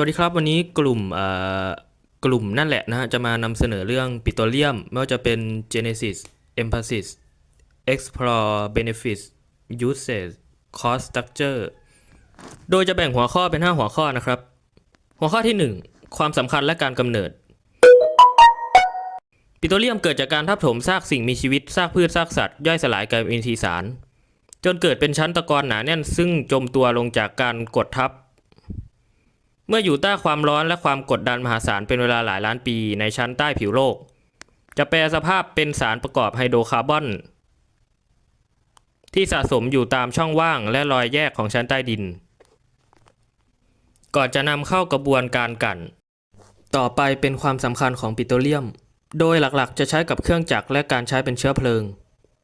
วัสดีครับวันนี้กลุ่มกลุ่มนั่นแหละนะฮะจะมานำเสนอเรื่องปิโตรเลียม ไม่ว่าจะเป็น Genesis Emphasis Explore Benefits Uses Cost Structure โดยจะแบ่งหัวข้อเป็น 5 หัวข้อนะครับ หัวข้อที่ 1 ความสำคัญและการกำเนิด ปิโตรเลียมเกิดจากการทับถมซากสิ่งมีชีวิตซากพืชซากสัตว์ย่อยสลายกลายเป็นอินทรีย์สาร จนเกิดเป็นชั้นตะกอนหนาแน่นซึ่งจมตัวลงจากการกดทับ เมื่ออยู่ใต้ความร้อนและความกดดันมหาศาลเป็นเวลาหลายล้านปีในชั้นใต้ผิวโลก จะแปลสภาพเป็นสารประกอบไฮโดรคาร์บอน ที่สะสมอยู่ตามช่องว่างและรอยแยกของชั้นใต้ดิน ก่อนจะนำเข้ากระบวนการกลั่นต่อไปเป็นความสำคัญของปิโตรเลียม โดยหลักๆ จะใช้กับเครื่องจักรและการใช้เป็นเชื้อเพลิง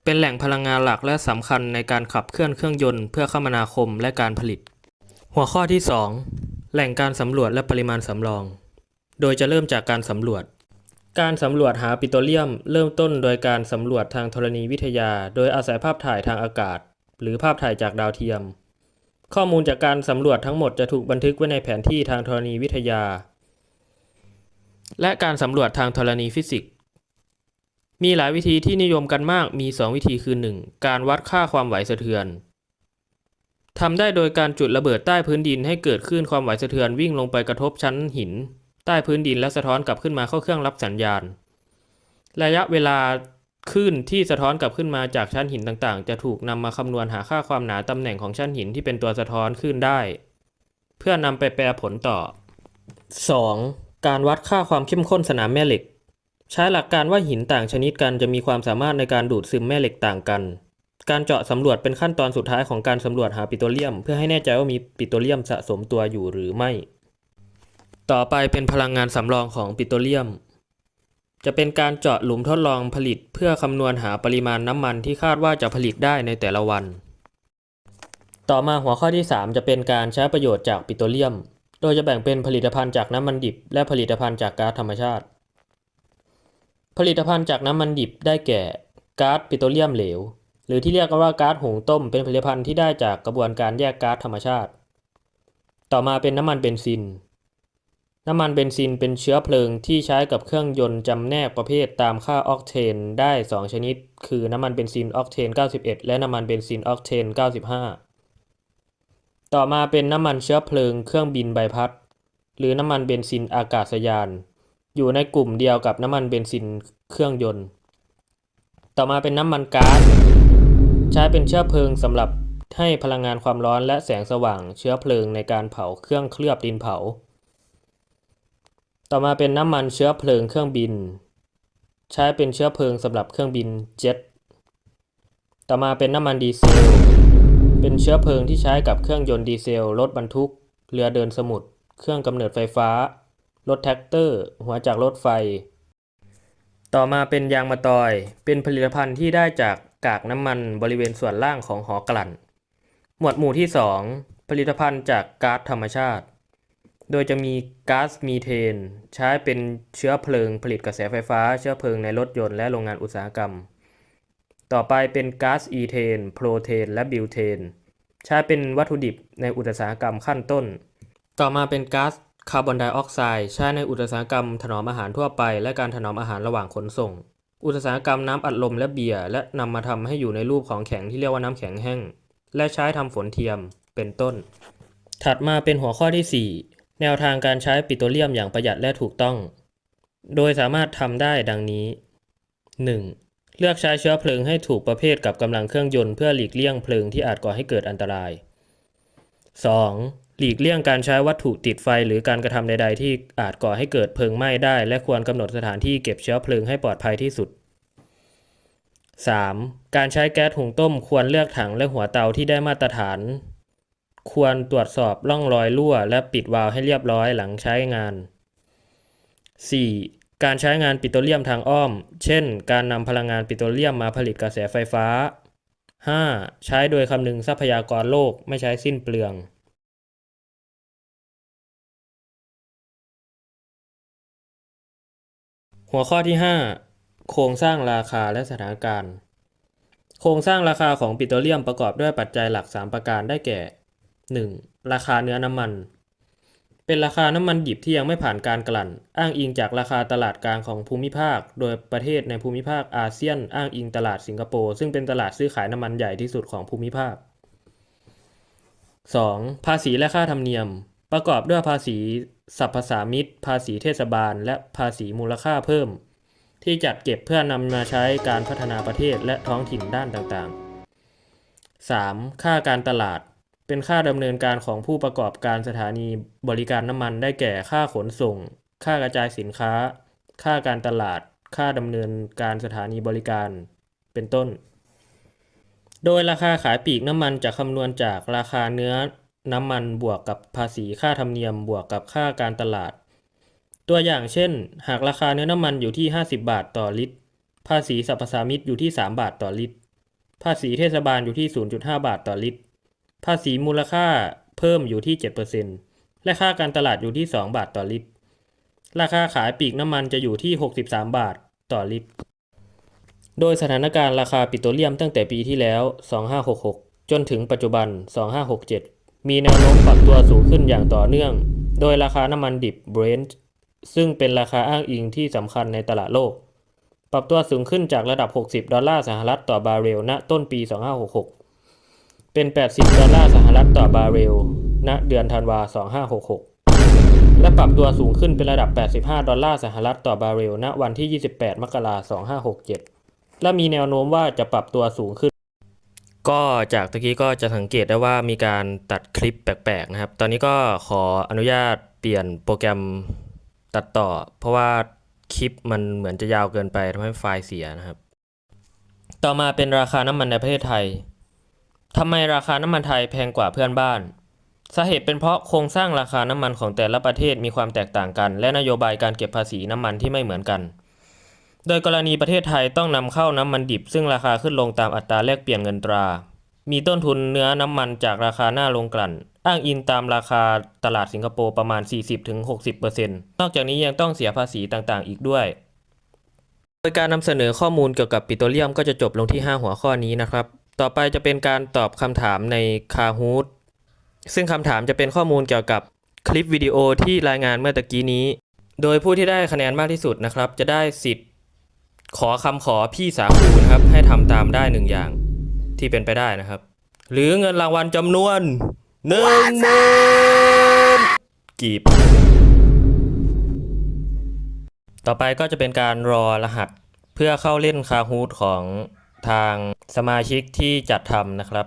เป็นแหล่งพลังงานหลักและสำคัญในการขับเคลื่อนเครื่องยนต์เพื่อคมนาคมและการผลิต หัวข้อที่ 2 แหล่งการสำรวจและปริมาณสำรอง โดยจะเริ่มจากการสำรวจ การสำรวจหาปิโตรเลียม เริ่มต้นโดยการสำรวจทางธรณีวิทยา โดยอาศัยภาพถ่ายทางอากาศ หรือภาพถ่ายจากดาวเทียม ข้อมูลจากการสำรวจทั้งหมดจะถูกบันทึกไว้ในแผนที่ทางธรณีวิทยา และการสำรวจทางธรณีฟิสิกส์ มีหลายวิธีที่นิยมกันมาก มี 2 วิธีคือ 1. การวัดค่าความไหวสะเทือน ทำได้โดยการจุดระเบิดใต้พื้นดินให้เกิดคลื่นความไหวสะเทือนวิ่งลงไปกระทบชั้นหิน ใต้พื้นดินและสะท้อนกลับขึ้นมาเข้าเครื่องรับสัญญาณ ระยะเวลาคลื่นที่สะท้อนกลับขึ้นมาจากชั้นหินต่างๆ จะถูกนำมาคำนวณหาค่าความหนาตำแหน่งของชั้นหินที่เป็นตัวสะท้อนคลื่นได้ เพื่อนำไปแปลผลต่อ 2. การวัดค่าความเข้มข้นสนามแม่เหล็ก ใช้หลักการว่าหินต่างชนิดกันจะมีความสามารถในการดูดซึมแม่เหล็กต่างกัน การเจาะสำรวจเป็นขั้นตอนสุดท้ายของการสำรวจหาปิโตรเลียม เพื่อให้แน่ใจว่ามีปิโตรเลียมสะสมตัวอยู่หรือไม่ ต่อไปเป็นพลังงานสำรองของปิโตรเลียม จะเป็นการเจาะหลุมทดลองผลิตเพื่อคำนวณหาปริมาณน้ำมันที่คาดว่าจะผลิตได้ในแต่ละวัน ต่อมาหัวข้อที่ 3 จะเป็นการใช้ประโยชน์จากปิโตรเลียม โดยจะแบ่งเป็นผลิตภัณฑ์จากน้ำมันดิบ และผลิตภัณฑ์จากก๊าซธรรมชาติ ผลิตภัณฑ์จากน้ำมันดิบได้แก่ก๊าซปิโตรเลียมเหลว หรือที่เรียกกันว่าก๊าซหุงต้มเป็นผลิตภัณฑ์ที่ได้จากกระบวนการแยกก๊าซธรรมชาติ ต่อมาเป็นน้ำมันเบนซิน น้ำมันเบนซินเป็นเชื้อเพลิงที่ใช้กับเครื่องยนต์จำแนกประเภทตามค่าออกเทนได้ 2 ชนิด คือน้ำมันเบนซินออกเทน 91 และน้ำมันเบนซินออกเทน 95 ต่อมาเป็นน้ำมันเชื้อเพลิงเครื่องบินใบพัด หรือน้ำมันเบนซินอากาศยาน อยู่ในกลุ่มเดียวกับน้ำมันเบนซินเครื่องยนต์ ต่อมาเป็นน้ำมันก๊าซ ใช้เป็นเชื้อเพลิงสำหรับให้พลังงานความร้อนและแสงสว่างเชื้อเพลิงในการเผาเครื่องเคลือบดินเผา ต่อมาเป็นน้ำมันเชื้อเพลิงเครื่องบิน ใช้เป็นเชื้อเพลิงสำหรับเครื่องบินเจ็ต ต่อมาเป็นน้ำมันดีเซล เป็นเชื้อเพลิงที่ใช้กับเครื่องยนต์ดีเซล รถบรรทุก เรือเดินสมุทร เครื่องกำเนิดไฟฟ้า รถแท็กเตอร์ หัวจักรรถไฟ ต่อมาเป็นยางมะตอย เป็นผลิตภัณฑ์ที่ได้จาก กากน้ำมันบริเวณส่วนล่างของหอกลั่น หมวดหมู่ที่ 2 ผลิตภัณฑ์จากก๊าซธรรมชาติ โดยจะมีก๊าซมีเทน ใช้เป็นเชื้อเพลิงผลิตกระแสไฟฟ้า เชื้อเพลิงในรถยนต์และโรงงานอุตสาหกรรม ต่อไปเป็นก๊าซอีเทน โพรเทน และบิวเทน ใช้เป็นวัตถุดิบในอุตสาหกรรมขั้นต้น ต่อมาเป็นก๊าซคาร์บอนไดออกไซด์ใช้ในอุตสาหกรรมถนอมอาหารทั่วไป และการถนอมอาหารระหว่างขนส่ง อุตสาหกรรมน้ำอัดลมและเบียร์และนำมาทำให้อยู่ในรูปของแข็งที่เรียกว่าน้ำแข็งแห้ง และใช้ทำฝนเทียมเป็นต้น ถัดมาเป็นหัวข้อที่ 4 แนวทางการใช้ปิโตรเลียมอย่างประหยัดและถูกต้อง โดยสามารถทำได้ดังนี้ 1. เลือกใช้เชื้อเพลิงให้ถูกประเภทกับกำลังเครื่องยนต์เพื่อหลีกเลี่ยงเพลิงที่อาจก่อให้เกิดอันตราย 2. หลีกเลี่ยงการใช้วัตถุติดไฟหรือการกระทำใด ๆ ที่อาจก่อให้เกิดเพลิงไหม้ได้ และควรกำหนดสถานที่เก็บเชื้อเพลิงให้ปลอดภัยที่สุด 3. การใช้แก๊สหุงต้มควรเลือกถังและหัวเตาที่ได้มาตรฐาน ควรตรวจสอบร่องรอยรั่ว และปิดวาล์วให้เรียบร้อยหลังใช้งาน 4. การใช้งานปิโตรเลียมทางอ้อม เช่น การนำพลังงานปิโตรเลียมมาผลิตกระแสไฟฟ้า 5. ใช้โดยคำนึงทรัพยากรโลกไม่ใช้สิ้นเปลือง หัวข้อที่ 5 โครงสร้างราคาและสถานการณ์ โครงสร้างราคาของปิโตรเลียมประกอบด้วยปัจจัยหลัก 3 ประการได้แก่ 1. ราคาเนื้อน้ำมัน เป็นราคาน้ำมันดิบที่ยังไม่ผ่านการกลั่น อ้างอิงจากราคาตลาดกลางของภูมิภาค โดยประเทศในภูมิภาคอาเซียน อ้างอิงตลาดสิงคโปร์ซึ่งเป็นตลาดซื้อขายน้ำมันใหญ่ที่สุดของภูมิภาค 2. ภาษีและค่าธรรมเนียม ประกอบด้วยภาษีสรรพสามิตภาษีเทศบาล และภาษีมูลค่าเพิ่ม ที่จัดเก็บเพื่อนำมาใช้การพัฒนาประเทศและท้องถิ่นด้านต่างๆ 3. ค่าการตลาด เป็นค่าดำเนินการของผู้ประกอบการสถานีบริการน้ำมันได้แก่ค่าขนส่ง ค่ากระจายสินค้า ค่าการตลาด ค่าดำเนินการสถานีบริการ เป็นต้น โดยราคาขายปลีกน้ำมันจะคำนวณจากราคาเนื้อ น้ำมันบวกกับภาษีค่าธรรมเนียมบวกกับค่าการตลาด ตัวอย่างเช่น หากราคาเนื้อน้ำมันอยู่ที่ 50 บาทต่อลิตร ภาษีสรรพสามิตอยู่ที่ 3 บาทต่อลิตร ภาษีเทศบาลอยู่ที่ 0.5 บาทต่อลิตร ภาษีมูลค่าเพิ่มอยู่ที่ 7%และค่าการตลาดอยู่ที่ 2 บาทต่อลิตร ราคาขายปลีกน้ำมันจะอยู่ที่ 63 บาทต่อลิตร โดยสถานการณ์ราคาปิโตรเลียมตั้งแต่ปีที่แล้ว 2566 จนถึงปัจจุบัน 2567 มีแนวโน้มปรับตัวสูงขึ้นอย่างต่อเนื่อง โดยราคาน้ำมันดิบ Brent ซึ่งเป็นราคาอ้างอิงที่สำคัญในตลาดโลก ปรับตัวสูงขึ้นจากระดับ 60 ดอลลาร์สหรัฐต่อบาร์เรล ณ ต้นปี 2566 เป็น 80 ดอลลาร์สหรัฐต่อบาร์เรล ณ เดือนธันวา 2566 และปรับตัวสูงขึ้นเป็นระดับ 85 ดอลลาร์สหรัฐต่อบาร์เรล ณ วันที่ 28 มกราคม 2567 และมีแนวโน้มว่าจะปรับตัวสูงขึ้น ก็จากตะกี้ก็จะสังเกตได้ว่ามีการตัดคลิปแปลกๆนะครับ ตอนนี้ก็ขออนุญาตเปลี่ยนโปรแกรมตัดต่อ เพราะว่าคลิปมันเหมือนจะยาวเกินไปทำให้ไฟล์เสียนะครับ ต่อมาเป็นราคาน้ำมันในประเทศไทยทำไมราคาน้ำมันไทยแพงกว่าเพื่อนบ้าน สาเหตุเป็นเพราะโครงสร้างราคาน้ำมันของแต่ละประเทศมีความแตกต่างกัน และนโยบายการเก็บภาษีน้ำมันที่ไม่เหมือนกัน โดยกรณีประเทศไทยต้องนำเข้าน้ำมันดิบ ซึ่งราคาขึ้นลงตามอัตราแลกเปลี่ยนเงินตรา มีต้นทุนเนื้อน้ำมันจากราคาหน้าโรงกลั่น อ้างอิงตามราคาตลาดสิงคโปร์ประมาณ 40-60%นอกจากนี้ยังต้องเสียภาษีต่างๆ อีกด้วย โดยการนำเสนอข้อมูลเกี่ยวกับปิโตรเลียมก็จะจบลงที่ 5 หัวข้อนี้นะครับ ต่อไปจะเป็นการตอบคำถามในคาฮูดซึ่งคำถามจะเป็นข้อมูลเกี่ยวกับคลิปวิดีโอที่รายงานเมื่อตะกี้นี้ โดยผู้ที่ได้คะแนนมากที่สุดนะครับ จะได้สิทธิ์ ขอคำขอพี่สาคูนะครับ ให้ทำตามได้หนึ่งอย่างที่เป็นไปได้นะครับ หรือเงินรางวัลจำนวนหนึ่งหมื่นกีบ ต่อไปก็จะเป็นการรอรหัสเพื่อเข้าเล่นคาฮูดของทางสมาชิกที่จัดทำนะครับ